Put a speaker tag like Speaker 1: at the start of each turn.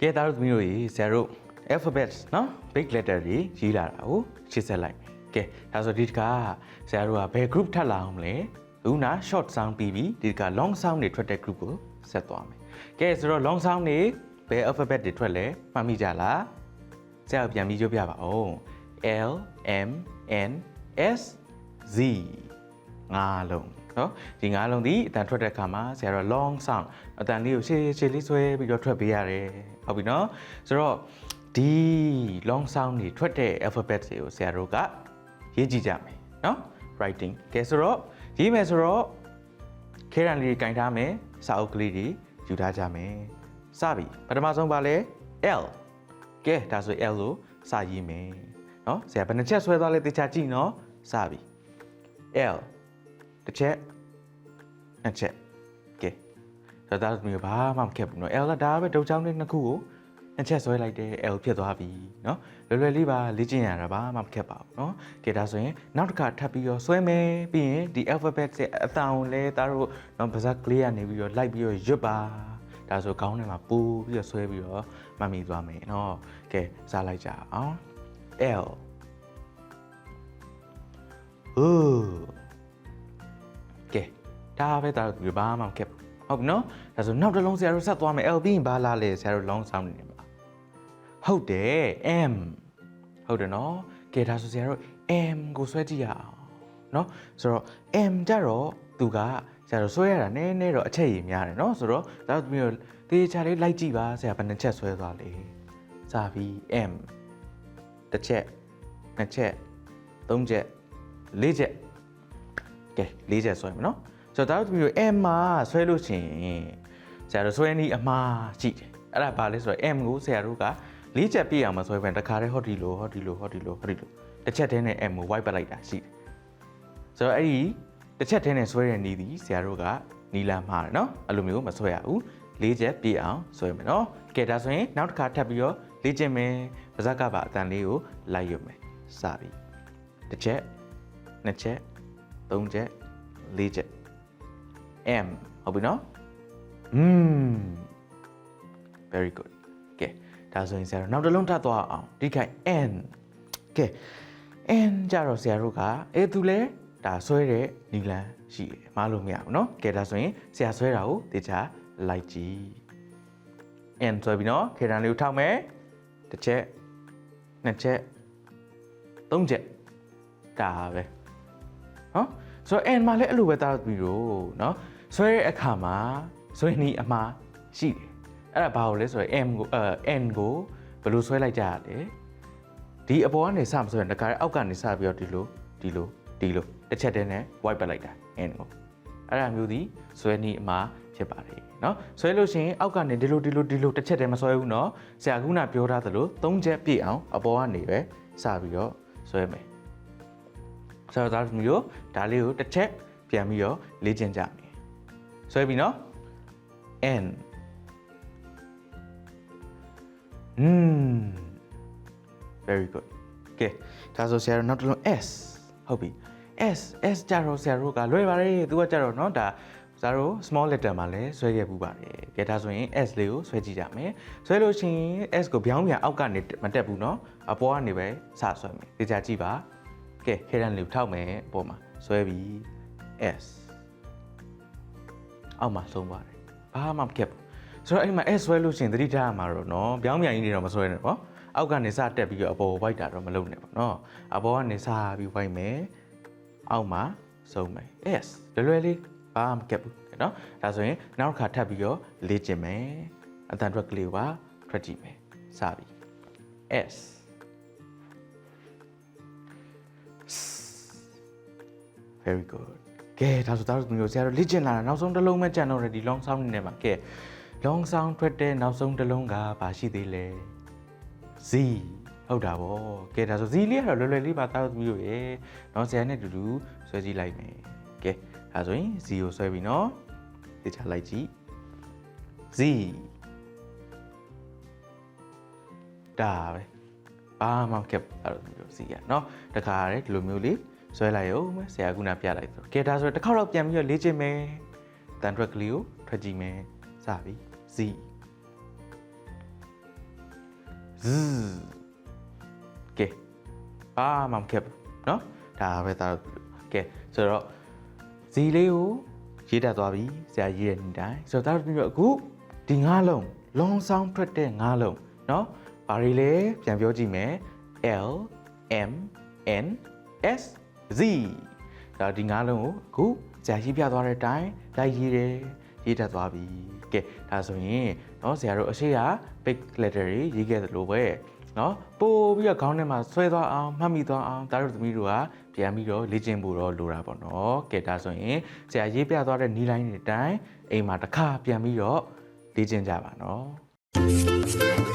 Speaker 1: ကဲသားတို့သမီးတို့ရေဆရာတို့ alphabet နော် big letter တွေရေးလာတာကိုရှင်းဆက်လိုက်မယ်ကဲဒါဆိုဒီတခါဆရာတို့ကဘယ် group ထပ်လာအောင်မလဲခုန short sound ပြီးပြီဒီတခါ long sound တွေထွက်တဲ့ group ကိုဆက်သွားမယ်ကဲဆိုတော့ long sound တွေဘယ် alphabet တွေထွက်လဲမှတ်မိကြလားဆရာတို့ပြန်ပြီးကြိုပြပါဦး L M N S Z ငါးလုံး နော်ဒီငါးလုံးဒီအတန်ထွက်တဲ့အခါမှာဆရာတော့ long sound အတန်လေးကိုရှည်ရှည်လေးဆွဲပြီးတော့ထွက်ပေးရတယ်ဟုတ်ပြီနော်ဆိုတော့ဒီ long sound တွေထွက်တဲ့ alphabet တွေကိုဆရာတို့ကရေးကြည့်ကြမယ်နော် writing ကဲဆိုတော့ရေးမယ်ဆိုတော့ current လေးကိုင်ထားမယ်စာအုပ်ကလေးတွေယူထားကြမယ်စပြီပထမဆုံးပါလဲ L ကဲဒါဆို L ကိုစာရေးမယ်နော်ဆရာဘယ်နှချက်ဆွဲသွားလဲသိချာကြည့်နော်စပြီ L တစ်ချက်နှစ်ချက်ကဲဒါသားမျိုးဘာမှမခက်ဘူးเนาะ L ကဒါပဲဒုတ်ချောင်းလေးနှစ်ခုကိုနှစ်ချက်ဆွဲလိုက်တယ် L ဖြစ်သွားပြီเนาะလွယ်လွယ်လေးပါလေ့ကျင့်ရတာဘာမှမခက်ပါဘူးเนาะကဲဒါဆိုရင်နောက်တစ်ခါထပ်ပြီးတော့ဆွဲမယ်ပြီးရင်ဒီ alphabet ရဲ့အတန်ကိုလည်းသားတို့เนาะပါဇက်ကလေးကနေပြီးတော့လိုက်ပြီးတော့ရွတ်ပါဒါဆိုခေါင်းထဲမှာပူပြီးတော့ဆွဲပြီးတော့မှတ်မိသွားမယ်เนาะကဲစားလိုက်ကြအောင် L ဟိုး ကဲ ဒါပဲဒါတို့ဘာမှမခက်ဘူးဟုတ်ပြီနော်ဒါဆိုနောက်တစ်လုံးဆရာတို့ဆက်သွားမယ် L ပြီးရင်ဘာလာလဲဆရာတို့ long sound နေမှာဟုတ်တယ် M ဟုတ်တယ်နော်ကဲဒါဆိုဆရာတို့ M ကိုဆွဲကြည့်ရအောင်နော်ဆိုတော့ M ကြတော့သူကဆရာတို့ဆွဲရတာနည်းနည်းတော့အချက်ရည်များတယ်နော်ဆိုတော့ဒါတို့မျိုးတေချာလေးလိုက်ကြည့်ပါဆရာဘယ်နှချက်ဆွဲသွားလဲစပြီ M တစ်ချက်နှစ်ချက်သုံးချက်လေးချက်ကဲ၄ချက်ဆွဲမယ်နော် ဆိုတော့ဒါတို့ပြီးတော့ M မှာဆွဲလို့ရှိရင်ဆရာတို့ဆွဲနည်းအမှားရှိတယ်အဲ့ဒါဘာလဲဆိုတော့ M ကိုဆရာတို့က၄ချက်ပြည့်အောင်မဆွဲဘဲတခါတည်းဟောဒီလိုဟောဒီလိုဟောဒီလိုဟောဒီလိုတစ်ချက်တည်းနဲ့ M ကို wipe ပလိုက်တာရှိတယ်ဆိုတော့အဲ့ဒီတစ်ချက်တည်းနဲ့ဆွဲတဲ့နည်းဒီဆရာတို့ကနီလန်မှားတယ်နော်အဲ့လိုမျိုးမဆွဲရဘူး၄ချက်ပြည့်အောင်ဆွဲမယ်နော်ကဲဒါဆိုရင်နောက်တစ်ခါထပ်ပြီးတော့လေ့ကျင့်မယ်ပါဇက်ကပါအတန်လေးကိုလိုက်ရွတ်မယ်စပြီတစ်ချက်နှစ်ချက်3ချက်4ချက် M ဟုတ်ပြီနော် Hmm very good ကဲဒါဆိုရင်ဆရာတို့နောက်တစ်လုံးထပ်သွားအောင်ဒီခိုင် N ကဲ N ကြတော့ဆရာတို့ကအဲသူလဲဒါဆွဲတဲ့နီလန်ရှိတယ်မလို့မရဘူးနော်ကဲဒါဆိုရင်ဆရာဆွဲတာကိုတေချာလိုက်ကြည့် N ဆွဲပြီနော်ခေတံလေးကိုထောက်မယ်တစ်ချက်နှစ်ချက်သုံးချက်ဒါပဲနော်ဆိုတော့ n မှာလည်းအဲ့လိုပဲတားပြီးတော့နော် ဆွဲတဲ့အခါမှာဆွဲနီးအမှားရှိတယ်အဲ့ဒါဘာလို့လဲဆိုတော့ m ကိုအဲ n ကိုဘယ်လိုဆွဲလိုက်ကြရလဲဒီအပေါ်ကနေစမဆွဲရင်တခါအောက်ကနေစပြီးတော့ဒီလိုဒီလိုဒီလိုတစ်ချက်တည်းနဲ့ wipe ပတ်လိုက်တာ n ကိုအဲ့ဒါမျိုးဒီဆွဲနီးအမှားဖြစ်ပါတယ်เนาะဆွဲလို့ရှိရင်အောက်ကနေဒီလိုဒီလိုဒီလိုတစ်ချက်တည်းမဆွဲဘူးเนาะဆရာခုနပြောထားသလို၃ချက်ပြည့်အောင်အပေါ်ကနေပဲစပြီးတော့ဆွဲမယ် ဆိုတော့ဒါမျိုးဒါလေးကိုတစ်ချက်ပြန်ပြီးတော့လေ့ကျင့်ကြမယ် ် ဆွဲပြီနော် n mm very good ကဲဒါဆိုဆရာတို့နောက်တစ်လုံး s ဟုတ်ပြီ s s ကြတော့ဆရာတို့ကလွယ်ပါတယ်သူကကြတော့เนาะဒါဆရာတို့ small letter မှာလည်းဆွဲခဲ့ပူပါတယ်ကဲဒါဆိုရင် s လေးကိုဆွဲကြည့်ကြမယ်ဆွဲလို့ရှိရင် s ကိုပြောင်းပြန်အောက်ကနေမတက်ဘူးเนาะအပေါ်ကနေပဲစဆွဲမယ်ဒီကြကြည့်ပါ ကဲခဲတန်းလေးကိုထောက်မယ်အပေါ်မှာဆွဲပြီး S အောက်မှာဆုံးသွားတယ်ဘာမှမကက်ဘူးဆိုတော့အဲ့မှာအဲ့ဆွဲလို့ရှိရင်သတိထားရမှာတော့နော်ပြောင်းပြန်ကြီးနေတော့မဆွဲနဲ့ပေါ့အောက်ကနေစတက်ပြီးတော့အပေါ်ဝိုက်တာတော့မလုပ်နဲ့ပေါ့နော်အပေါ်ကနေစပြီးဝိုက်မယ်အောက်မှာဆုံးမယ် yes လွယ်လွယ်လေးဘာမှမကက်ဘူးနော်ဒါဆိုရင်နောက်တစ်ခါထပ်ပြီးတော့လေ့ကျင့်မယ်အတန်အတွက်ကလေးပါထွက်ကြည့်မယ်စပြီ S Very good ကဲဒါဆိုတော့မျိုးဆရာတို့လေ့ကျင့်လာတာနောက်ဆုံးတစ်လုံးပဲကြံတော့တယ်ဒီ long sound နေမှာကဲ long sound ထွက်တဲ့နောက်ဆုံးတစ်လုံးကဘာရှိသေးလဲ Z ဟုတ်တာဗောကဲဒါဆို Z လေးကတော့လွယ်လွယ်လေးပါသားတို့မျိုးရေနော်ဆရာနဲ့အတူတူဆွဲကြည့်လိုက်မယ်ကဲဒါဆိုရင် Z ကိုဆွဲပြီးနော်သိချလိုက်ကြည့် Z ဒါပဲဘာမှမကပ်အဲ့လိုမျိုး Z ရနော်တခါရဲဒီလိုမျိုးလေး ဆွဲလိုက်အောင်မယ်ဆရာကနာပြလိုက်ဆိုကဲဒါဆိုတစ်ခေါက်တော့ပြန်ပြီးတော့လေ့ကျင့်မယ်တန်ထွက်ကလေးကိုထွက်ကြည့်မယ်စပြီ Z ဇကဲအာမမခက်ဘူးเนาะဒါပဲဒါကဲဆိုတော့ဇီလေးကိုရေးတတ်သွားပြီဆရာရေးတဲ့နေ့တိုင်းဆိုတော့ဒါပြီးတော့အခုဒီငါးလုံး long sound ထွက်တဲ့ငါးလုံးเนาะဘာတွေလဲပြန်ပြောကြည့်မယ် L M N S Z ဒါဒီငါးလုံးကိုအခုဆရာရေးပြသွားတဲ့အတိုင်းလိုက်ရေးတယ်ရေးတတ်သွားပြီကဲဒါဆိုရင်เนาะဆရာတို့အရှိက big letter တွေရေးခဲ့သလိုပဲเนาะပို့ပြီးတော့ခေါင်းထဲမှာဆွဲသွားအောင်မှတ်မိသွားအောင်ဒါတို့သမီးတို့ကပြန်ပြီးတော့လေ့ကျင့်ဖို့တော့လိုတာပေါ့နော်ကဲဒါဆိုရင်ဆရာရေးပြသွားတဲ့နီးလိုင်းတွေအတိုင်းအိမ်မှာတစ်ခါပြန်ပြီးတော့လေ့ကျင့်ကြပါနော်